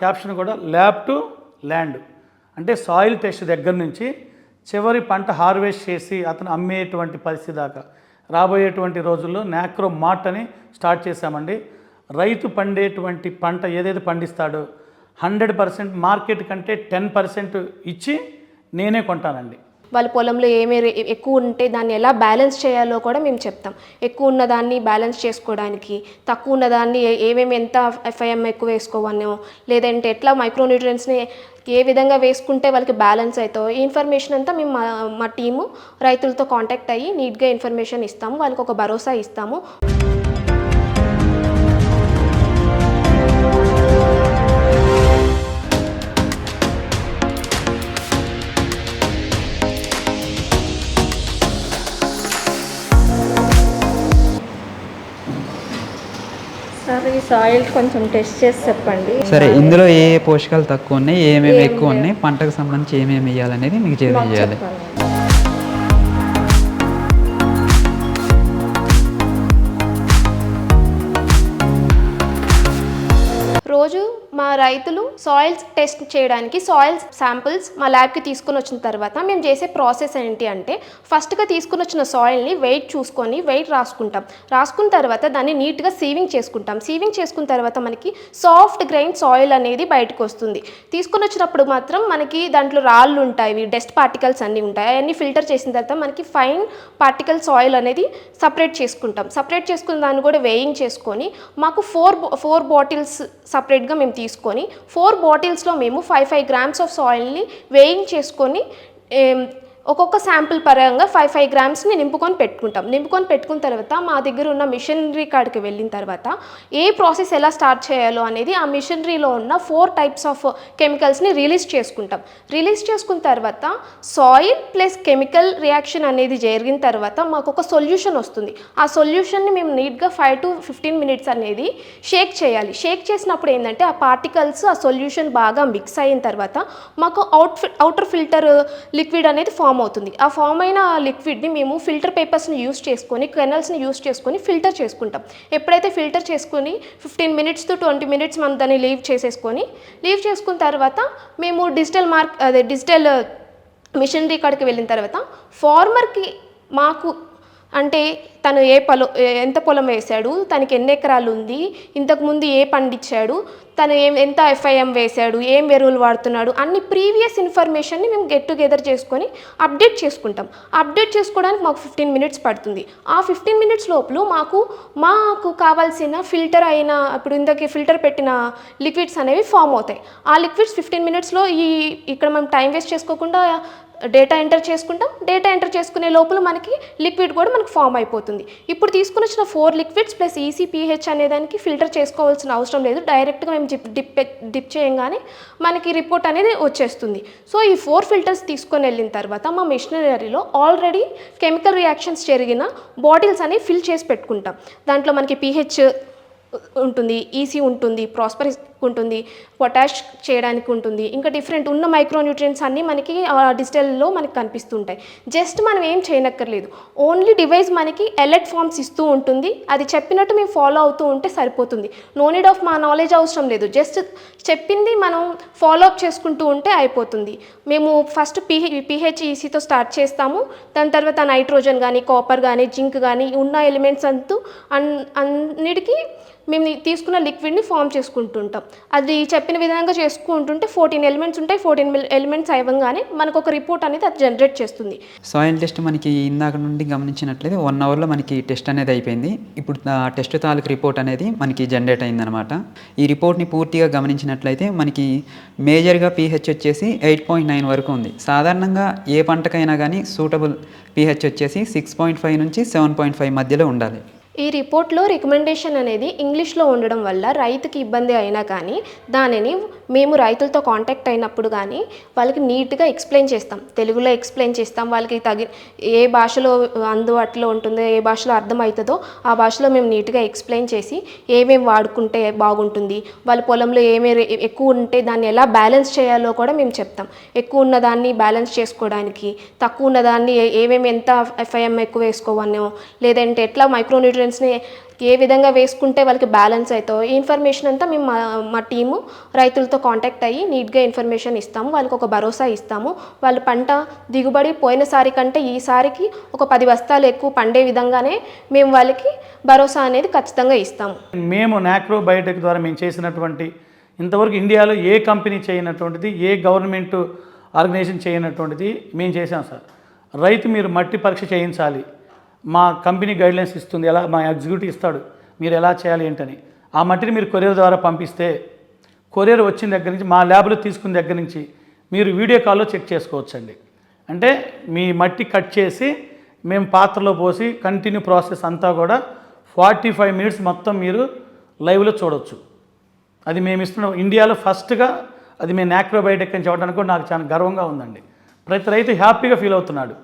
Caption కూడా lab to land. అంటే soil test దగ్గర నుంచి చివరి పంట హార్వెస్ట్ చేసి అతను అమ్మేటువంటి పరిస్థితి దాకా. రాబోయేటువంటి రోజుల్లో నాక్రో మార్ట్ అని స్టార్ట్ చేశామండి. రైతు పండేటువంటి పంట ఏదైతే పండిస్తాడో హండ్రెడ్ పర్సెంట్ మార్కెట్ కంటే టెన్ పర్సెంట్ ఇచ్చి నేనే కొంటానండి. వాళ్ళ పొలంలో ఏమే ఎక్కువ ఉంటే దాన్ని ఎలా బ్యాలెన్స్ చేయాలో కూడా మేము చెప్తాం. ఎక్కువ ఉన్నదాన్ని బ్యాలెన్స్ చేసుకోవడానికి తక్కువ ఉన్నదాన్ని ఏ- ఏమేమి ఎంత ఎఫ్ఐఎం ఎక్కువ వేసుకోవనో లేదంటే ఎట్లా మైక్రోన్యూట్రియన్స్ని ఏ విధంగా వేసుకుంటే వాళ్ళకి బ్యాలెన్స్ అవుతావు ఈ ఇన్ఫర్మేషన్ అంతా మేము మా మా టీము రైతులతో కాంటాక్ట్ అయ్యి నీట్గా ఇన్ఫర్మేషన్ ఇస్తాము వాళ్ళకి ఒక భరోసా ఇస్తాము. సార్ ఈ సాయిల్ కొంచెం టెస్ట్ చేసి చెప్పండి. సరే ఇందులో ఏ ఏ పోషకాలు తక్కువ ఉన్నాయి ఏమేమి ఎక్కువ ఉన్నాయి పంటకు సంబంధించి ఏమేమి వేయాలనేది మీకు తెలియజేయాలి. రైతులు సాయిల్స్ టెస్ట్ చేయడానికి సాయిల్స్ శాంపిల్స్ మా ల్యాబ్కి తీసుకుని వచ్చిన తర్వాత మేము చేసే ప్రాసెస్ ఏంటి అంటే ఫస్ట్గా తీసుకుని వచ్చిన సాయిల్ని వెయిట్ చూసుకొని వెయిట్ రాసుకుంటాం. రాసుకున్న తర్వాత దాన్ని నీట్గా సీవింగ్ చేసుకుంటాం. సీవింగ్ చేసుకున్న తర్వాత మనకి సాఫ్ట్ గ్రైన్ సాయిల్ అనేది బయటకు వస్తుంది. తీసుకుని వచ్చినప్పుడు మాత్రం మనకి దాంట్లో రాళ్ళు ఉంటాయి డస్ట్ పార్టికల్స్ అన్నీ ఉంటాయి. అవన్నీ ఫిల్టర్ చేసిన తర్వాత మనకి ఫైన్ పార్టికల్ సాయిల్ అనేది సపరేట్ చేసుకుంటాం. సపరేట్ చేసుకున్న దాన్ని కూడా వేయింగ్ చేసుకొని మాకు ఫోర్ ఫోర్ బాటిల్స్ సపరేట్గా మేము తీసుకుంటాం తీసుకొని ఫోర్ బాటిల్స్లో మేము ఫైవ్ ఫైవ్ గ్రామ్స్ ఆఫ్ సాయిల్ని వేయింగ్ చేసుకొని ఒక్కొక్క శాంపుల్ పరంగా ఫైవ్ ఫైవ్ గ్రామ్స్ని నింపుకొని పెట్టుకుంటాం. నింపుకొని పెట్టుకున్న తర్వాత మా దగ్గర ఉన్న మిషనరీ కాడికి వెళ్ళిన తర్వాత ఏ ప్రాసెస్ ఎలా స్టార్ట్ చేయాలో అనేది ఆ మిషనరీలో ఉన్న ఫోర్ టైప్స్ ఆఫ్ కెమికల్స్ని రిలీజ్ చేసుకుంటాం. రిలీజ్ చేసుకున్న తర్వాత సాయిల్ ప్లస్ కెమికల్ రియాక్షన్ అనేది జరిగిన తర్వాత మాకు ఒక సొల్యూషన్ వస్తుంది. ఆ సొల్యూషన్ని మేము నీట్గా ఫైవ్ టు ఫిఫ్టీన్ మినిట్స్ అనేది షేక్ చేయాలి. షేక్ చేసినప్పుడు ఏంటంటే ఆ పార్టికల్స్ ఆ సొల్యూషన్ బాగా మిక్స్ అయిన తర్వాత మాకు అవుట్ అవుటర్ ఫిల్టర్ లిక్విడ్ అనేది ఫామ్ అవుతుంది. ఆ ఫామ్ అయిన లిక్విడ్ని మేము ఫిల్టర్ పేపర్స్ని యూస్ చేసుకొని కెనల్స్ని యూస్ చేసుకొని ఫిల్టర్ చేసుకుంటాం. ఎప్పుడైతే ఫిల్టర్ చేసుకొని fifteen minutes to twenty minutes మనం దాన్ని లీవ్ చేసేసుకొని లీవ్ చేసుకున్న తర్వాత మేము డిజిటల్ మార్క్ అదే డిజిటల్ మిషనరీ కాడికి వెళ్ళిన తర్వాత ఫార్మర్కి మాకు అంటే తను ఏ పొలం ఎంత పొలం వేశాడు తనకి ఎన్ని ఎకరాలు ఉంది ఇంతకుముందు ఏ పండించాడు తను ఏం ఎంత ఎఫ్ఐఎం వేశాడు ఏం ఎరువులు వాడుతున్నాడు అన్ని ప్రీవియస్ ఇన్ఫర్మేషన్ని మేము గెట్ టుగెదర్ చేసుకొని అప్డేట్ చేసుకుంటాం. అప్డేట్ చేసుకోవడానికి మాకు ఫిఫ్టీన్ మినిట్స్ పడుతుంది. ఆ ఫిఫ్టీన్ మినిట్స్ లోపల మాకు మాకు కావాల్సిన ఫిల్టర్ అయిన ఇప్పుడు ఇంతకీ ఫిల్టర్ పెట్టిన లిక్విడ్స్ అనేవి ఫామ్ అవుతాయి. ఆ లిక్విడ్స్ ఫిఫ్టీన్ మినిట్స్లో ఈ ఇక్కడ మనం టైం వేస్ట్ చేసుకోకుండా డేటా ఎంటర్ చేసుకుంటాం. డేటా ఎంటర్ చేసుకునే లోపల మనకి లిక్విడ్ కూడా మనకు ఫామ్ అయిపోతుంది. ఇప్పుడు తీసుకుని వచ్చిన ఫోర్ లిక్విడ్స్ ప్లస్ ఈసీపీహెచ్ అనే దానికి ఫిల్టర్ చేసుకోవాల్సిన అవసరం లేదు. డైరెక్ట్గా మేము డిప్ డిప్ డిప్ చేయంగానే మనకి రిపోర్ట్ అనేది వచ్చేస్తుంది. సో ఈ ఫోర్ ఫిల్టర్స్ తీసుకొని వెళ్ళిన తర్వాత మా మిషనరీలో ఆల్రెడీ కెమికల్ రియాక్షన్స్ జరిగిన బాటిల్స్ అనేవి ఫిల్ చేసి పెట్టుకుంటాం. దాంట్లో మనకి పీహెచ్ ఉంటుంది ఈసీ ఉంటుంది ప్రాస్పరిస్ ఉంటుంది పొటాష్ చేయడానికి ఉంటుంది. ఇంకా డిఫరెంట్ ఉన్న మైక్రోన్యూట్రియన్స్ అన్నీ మనకి ఆ డిజిటల్లో మనకి కనిపిస్తుంటాయి. జస్ట్ మనం ఏం చేయనక్కర్లేదు. ఓన్లీ డివైస్ మనకి ఎలర్ట్ ఫామ్స్ ఇస్తూ ఉంటుంది. అది చెప్పినట్టు మేము ఫాలో అవుతూ ఉంటే సరిపోతుంది. నో నీడ్ ఆఫ్ మా నాలెడ్జ్ అవసరం లేదు. జస్ట్ చెప్పింది మనం ఫాలో అప్ చేసుకుంటూ ఉంటే అయిపోతుంది. మేము ఫస్ట్ పిహె పిహెచ్ ఈసీతో స్టార్ట్ చేస్తాము. దాని తర్వాత నైట్రోజన్ కానీ కాపర్ కానీ జింక్ కానీ ఉన్న ఎలిమెంట్స్ అంతా అన్ అన్నిటికీ మేము తీసుకున్న లిక్విడ్ని ఫామ్ చేసుకుంటుంటాం. అది చెప్పిన విధంగా చేసుకుంటుంటే ఫోర్టీన్ ఎలిమెంట్స్ ఉంటాయి ఫోర్టీన్ ఎలిమెంట్స్ అవ్వగానే మనకు ఒక రిపోర్ట్ అనేది అది జనరేట్ చేస్తుంది. సాయిల్ టెస్ట్ మనకి ఇందాక నుండి గమనించినట్లయితే వన్ అవర్లో మనకి టెస్ట్ అనేది అయిపోయింది. ఇప్పుడు టెస్ట్ తాలూకు రిపోర్ట్ అనేది మనకి జనరేట్ అయిందనమాట ఈ రిపోర్ట్ని పూర్తిగా గమనించినట్లయితే మనకి మేజర్గా పీహెచ్ వచ్చేసి ఎయిట్ పాయింట్ నైన్ వరకు ఉంది. సాధారణంగా ఏ పంటకైనా కానీ సూటబుల్ పీహెచ్ వచ్చేసి సిక్స్ పాయింట్ ఫైవ్ నుంచి సెవెన్ పాయింట్ ఫైవ్ మధ్యలో ఉండాలి. ఈ రిపోర్ట్లో రికమెండేషన్ అనేది ఇంగ్లీష్లో ఉండడం వల్ల రైతుకి ఇబ్బంది అయినా కానీ దానిని మేము రైతులతో కాంటాక్ట్ అయినప్పుడు కానీ వాళ్ళకి నీట్గా ఎక్స్ప్లెయిన్ చేస్తాం. తెలుగులో ఎక్స్ప్లెయిన్ చేస్తాం. వాళ్ళకి తగి ఏ భాషలో అందుబాటులో ఉంటుందో ఏ భాషలో అర్థమవుతుందో ఆ భాషలో మేము నీట్గా ఎక్స్ప్లెయిన్ చేసి ఏమేమి వాడుకుంటే బాగుంటుంది వాళ్ళ పొలంలో ఏమేమి ఎక్కువ ఉంటే దాన్ని ఎలా బ్యాలెన్స్ చేయాలో కూడా మేము చెప్తాం. ఎక్కువ ఉన్నదాన్ని బ్యాలెన్స్ చేసుకోవడానికి తక్కువ ఉన్నదాన్ని ఏమేమి ఎంత ఎఫ్ఐఎం ఎక్కువ వేసుకోవనో లేదంటే ఎట్లా మైక్రోన్యూట్రియన్స్ని ఏ విధంగా వేసుకుంటే వాళ్ళకి బ్యాలెన్స్ అవుతాయో ఈ ఇన్ఫర్మేషన్ అంతా మేము మా మా టీము రైతులతో కాంటాక్ట్ అయ్యి నీట్గా ఇన్ఫర్మేషన్ ఇస్తాము వాళ్ళకి ఒక భరోసా ఇస్తాము. వాళ్ళు పంట దిగుబడి పోయినసారి కంటే ఈసారికి ఒక పది బస్తాలు ఎక్కువ పండే విధంగానే మేము వాళ్ళకి భరోసా అనేది ఖచ్చితంగా ఇస్తాము. మేము నాక్రో బయోటెక్ ద్వారా మేము చేసినటువంటి ఇంతవరకు ఇండియాలో ఏ కంపెనీ చేయనటువంటిది ఏ గవర్నమెంట్ ఆర్గనైజేషన్ చేయనటువంటిది మేము చేసాం సార్. రైతు మీరు మట్టి పరీక్ష చేయించాలి. మా కంపెనీ గైడ్లైన్స్ ఇస్తుంది ఎలా మా ఎగ్జిక్యూటివ్ ఇస్తాడు మీరు ఎలా చేయాలి ఏంటని. ఆ మట్టిని మీరు కొరియర్ ద్వారా పంపిస్తే కొరియర్ వచ్చిన దగ్గర నుంచి మా ల్యాబ్లో తీసుకున్న దగ్గర నుంచి మీరు వీడియో కాల్లో చెక్ చేసుకోవచ్చండి. అంటే మీ మట్టి కట్ చేసి మేము పాత్రలో పోసి కంటిన్యూ ప్రాసెస్ అంతా కూడా ఫార్టీ ఫైవ్ మినిట్స్ మొత్తం మీరు లైవ్లో చూడొచ్చు. అది మేము ఇస్తున్న. ఇండియాలో ఫస్ట్గా అది మేము నాక్రోబయోటిక్ అని చెప్పడానికి కూడా నాకు చాలా గర్వంగా ఉందండి. ప్రతి రైతు హ్యాపీగా ఫీల్ అవుతున్నాడు.